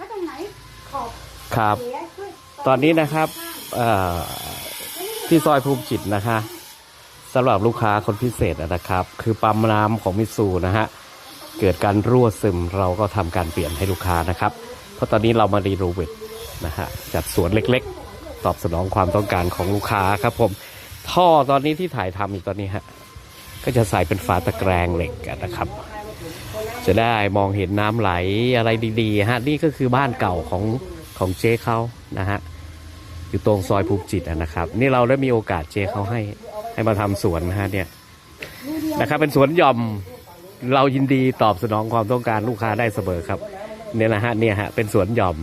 ถ้าตรงไหนขอบครับ เสียช่วยตอนนี้นะครับเอ่อที่ซอยภูมิจิตนะคะสำหรับลูกค้าคนพิเศษนะครับ คือปั๊มน้ำของมิตซูนะฮะเกิดการรั่วซึมเราก็ทำการเปลี่ยนให้ลูกค้านะครับ เพราะตอนนี้เรามารีโนเวทนะฮะจัดสวนเล็กๆ ตอบสนองความต้องการของลูกค้าครับผม ท่อตอนนี้ที่ถ่ายทำอยู่ตอนนี้ฮะก็จะใส่เป็นฝาตะแกรงเหล็กกันนะครับ จะได้มองเห็นน้ำไหลอะไรดีๆฮะนี่ก็คือบ้านเก่าของของเจ๊เขานะฮะอยู่ตรงซอยภูมิจิตนะครับ นี่เราได้มีโอกาสเจ๊เขาให้ให้มาทำสวนนะฮะเนี่ยนะครับ เป็นสวนหย่อมเรายินดีตอบสนองความต้องการลูกค้าได้เสมอครับ เนี่ยนะฮะเนี่ยฮะเป็นสวนหย่อม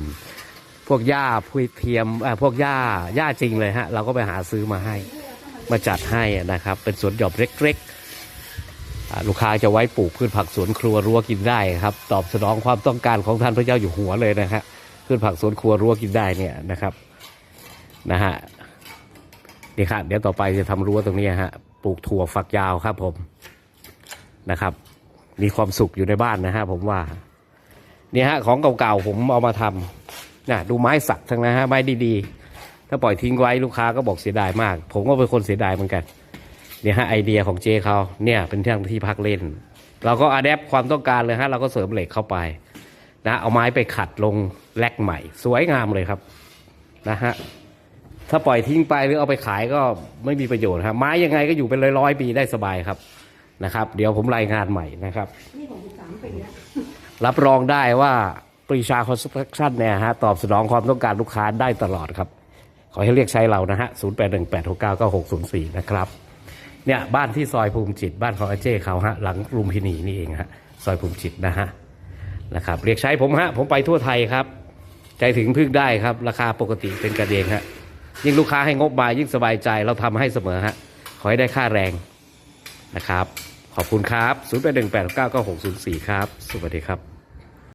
พวกหญ้าพุยเทียมอ่าพวกหญ้าหญ้าจริงเลยฮะเราก็ไปหาซื้อมาให้ มาจัดให้นะครับ เป็นสวนหย่อมเล็ก ๆ ลูกค้าจะไว้ปลูกพืชผักสวนครัวรั้วกินได้ครับ ตอบสนองความต้องการของท่านพระเจ้าอยู่หัวเลยนะครับพืชผักสวนครัวรั้วกินได้เนี่ยนะครับนะฮะนี่ครับเดี๋ยวต่อไปจะทำรั้วตรงนี้ฮะปลูกถั่วฝักยาวครับผมนะครับ มีความสุขอยู่ในบ้านนะฮะผมว่าเนี่ยฮะของเก่าๆผมเอามาทำนะดูไม้สักทั้งนั้นฮะไม้ดีๆ ถ้าปล่อยทิ้งไว้ลูกค้าก็บอกเสียดายมาก ผมก็เป็นคนเสียดายเหมือนกัน เนี่ยฮะไอเดียของเจเขาเนี่ยเป็นที่ที่พักเล่น เราก็อัดแอปความต้องการเลยฮะเราก็เสริมเหล็กเข้าไปนะเอาไม้ไปขัดลงแลกใหม่ สวยงามเลยครับนะฮะถ้าปล่อยทิ้งไปหรือเอาไปขายก็ไม่มีประโยชน์ครับไม้ยังไงก็อยู่เป็นร้อยๆปีได้สบายครับนะครับ เดี๋ยวผมรายงานใหม่นะครับนี่ของสามปีแล้วรับรองได้ว่าปรีชาคอนสตรักชั่นเนี่ยฮะตอบสนองความต้องการลูกค้าได้ตลอดครับ ขอให้เรียกใช้เรานะฮะ 0 8 1 8 6 9 9 6 0 4 นะครับ เนี่ยบ้านที่ซอยภูมิจิต บ้านของอาเจ้เขาฮะหลังลุมพินีนี่เองฮะซอยภูมิจิตนะฮะนะครับเรียกใช้ผมฮะผมไปทั่วไทยครับ ใจถึงพึ่งได้ครับ ราคาปกติเป็นกันเองฮะยิ่งลูกค้าให้งบมายิ่งสบายใจเราทำให้เสมอฮะขอให้ได้ค่าแรงนะครับ ขอบคุณครับ 0 8 1 8 9 9 6 0 4 ครับ สวัสดีครับ